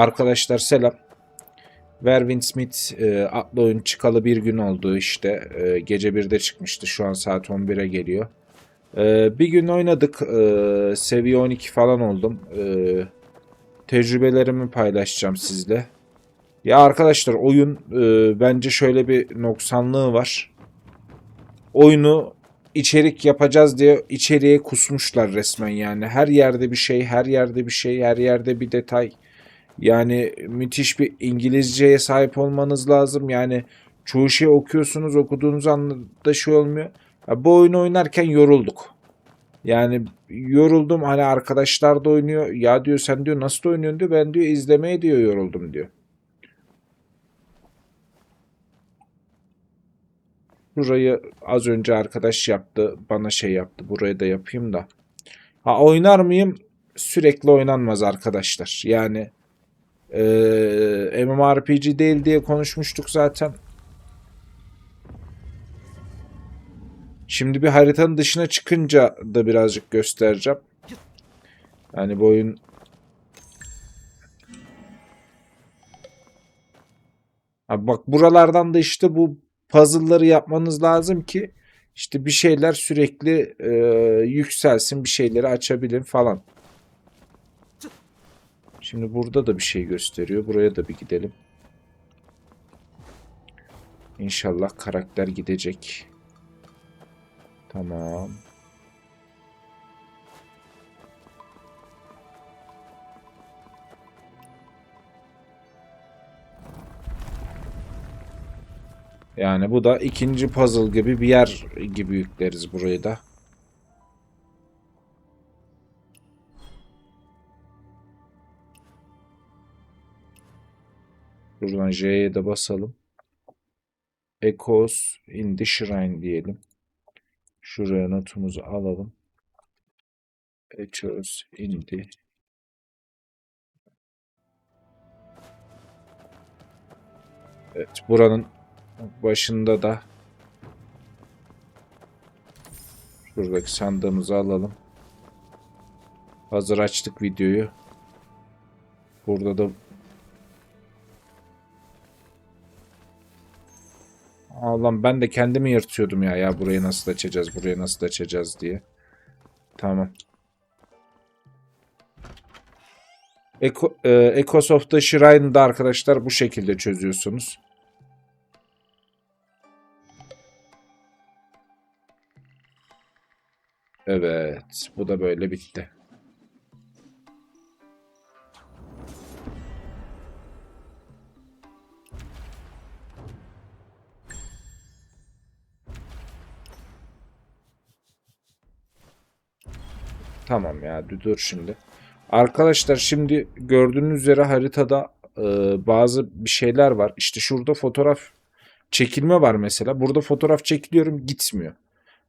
Arkadaşlar selam. Verwin Smith e, adlı oyun çıkalı bir gün oldu işte. E, gece 1'de çıkmıştı. Şu an saat 11'e geliyor. E, bir gün oynadık. E, seviye 12 falan oldum. E, tecrübelerimi paylaşacağım sizle. Ya arkadaşlar oyun e, bence şöyle bir noksanlığı var. Oyunu içerik yapacağız diye içeriye kusmuşlar resmen yani. Her yerde bir şey, her yerde bir şey, her yerde bir detay. Yani müthiş bir İngilizceye sahip olmanız lazım. Yani çoğu şey okuyorsunuz, okuduğunuz anda şey olmuyor. Ya bu oyunu oynarken yorulduk. Yani yoruldum hani arkadaşlar da oynuyor. Ya diyor sen diyor nasıl oynuyorsun diyor. Ben diyor izlemeye diyor yoruldum diyor. Burayı az önce arkadaş yaptı. Bana şey yaptı. Burayı da yapayım da. Ha oynar mıyım? Sürekli oynanmaz arkadaşlar. Yani eee MMORPG değil diye konuşmuştuk zaten. Şimdi bir haritanın dışına çıkınca da birazcık göstereceğim. Yani bu oyun Abi bak buralardan da işte bu puzzle'ları yapmanız lazım ki işte bir şeyler sürekli e, yükselsin, bir şeyleri açabilin falan. Şimdi burada da bir şey gösteriyor. Buraya da bir gidelim. İnşallah karakter gidecek. Tamam. Yani bu da ikinci puzzle gibi bir yer gibi yükleriz burayı da. Buradan J'ye de basalım. Echoes in the Shrine diyelim. Şuraya notumuzu alalım. Echoes in the Evet, buranın başında da şuradaki sandığımızı alalım. Hazır açtık videoyu. Burada da Allah'ım ben de kendimi yırtıyordum ya. Ya burayı nasıl açacağız, burayı nasıl açacağız diye. Tamam. Echo, e, Shrine'da arkadaşlar bu şekilde çözüyorsunuz. Evet. Bu da böyle bitti. Tamam ya dur şimdi. Arkadaşlar şimdi gördüğünüz üzere haritada e, bazı bir şeyler var. İşte şurada fotoğraf çekilme var mesela. Burada fotoğraf çekiliyorum gitmiyor.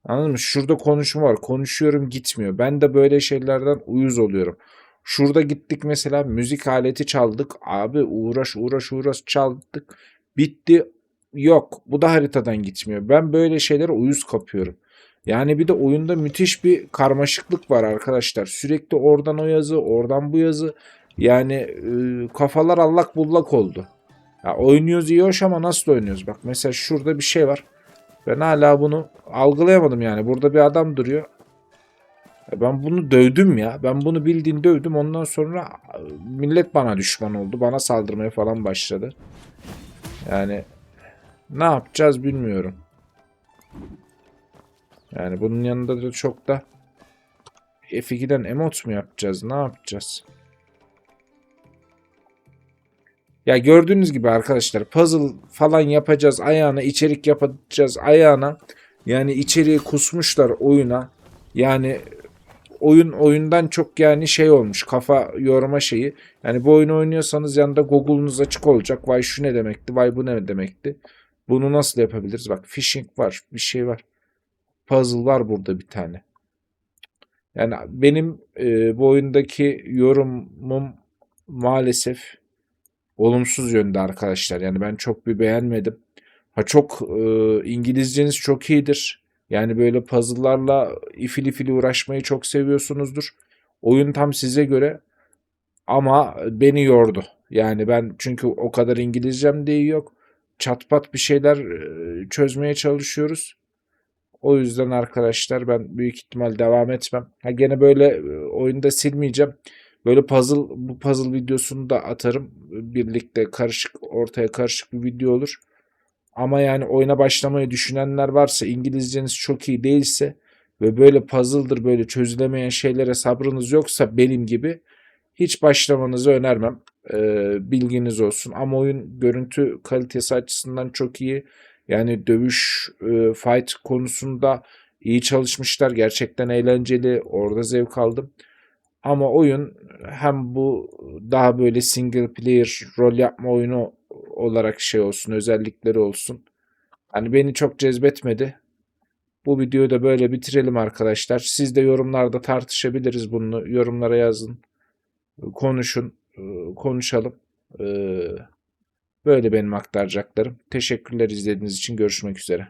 Anladın mı? Şurada konuşma var. Konuşuyorum gitmiyor. Ben de böyle şeylerden uyuz oluyorum. Şurada gittik mesela müzik aleti çaldık. Abi uğraş uğraş uğraş çaldık. Bitti. Yok. Bu da haritadan gitmiyor. Ben böyle şeylere uyuz kapıyorum. Yani bir de oyunda müthiş bir karmaşıklık var arkadaşlar. Sürekli oradan o yazı, oradan bu yazı. Yani e, kafalar allak bullak oldu. Ya oynuyoruz iyi hoş ama nasıl oynuyoruz? Bak mesela şurada bir şey var. Ben hala bunu algılayamadım yani. Burada bir adam duruyor. Ben bunu dövdüm ya. Ben bunu bildiğin dövdüm. Ondan sonra e, millet bana düşman oldu. Bana saldırmaya falan başladı. Yani ne yapacağız bilmiyorum. Yani bunun yanında da çok da F2'den emot mu yapacağız? Ne yapacağız? Ya gördüğünüz gibi arkadaşlar puzzle falan yapacağız ayağına, içerik yapacağız ayağına. Yani içeriği kusmuşlar oyuna. Yani oyun oyundan çok yani şey olmuş kafa yorma şeyi. Yani bu oyunu oynuyorsanız yanında Google'unuz açık olacak. Vay şu ne demekti, vay bu ne demekti. Bunu nasıl yapabiliriz? Bak phishing var, bir şey var. Puzzle var burada bir tane. Yani benim e, bu oyundaki yorumum maalesef olumsuz yönde arkadaşlar. Yani ben çok bir beğenmedim. Ha çok e, İngilizceniz çok iyidir. Yani böyle puzzle'larla ifili ifili uğraşmayı çok seviyorsunuzdur. Oyun tam size göre. Ama beni yordu. Yani ben çünkü o kadar İngilizcem de iyi yok. Çatpat bir şeyler çözmeye çalışıyoruz. O yüzden arkadaşlar ben büyük ihtimal devam etmem. Ha gene böyle oyunda silmeyeceğim. Böyle puzzle bu puzzle videosunu da atarım. Birlikte karışık ortaya karışık bir video olur. Ama yani oyuna başlamayı düşünenler varsa İngilizceniz çok iyi değilse ve böyle puzzle'dır böyle çözülemeyen şeylere sabrınız yoksa benim gibi hiç başlamanızı önermem. Ee, bilginiz olsun. Ama oyun görüntü kalitesi açısından çok iyi. Yani dövüş, e, fight konusunda iyi çalışmışlar. Gerçekten eğlenceli. Orada zevk aldım. Ama oyun hem bu daha böyle single player rol yapma oyunu olarak şey olsun, özellikleri olsun. Hani beni çok cezbetmedi. Bu videoyu da böyle bitirelim arkadaşlar. Siz de yorumlarda tartışabiliriz bunu. Yorumlara yazın. Konuşun. E, Konuşalım. Ee, Böyle benim aktaracaklarım. Teşekkürler izlediğiniz için. Görüşmek üzere.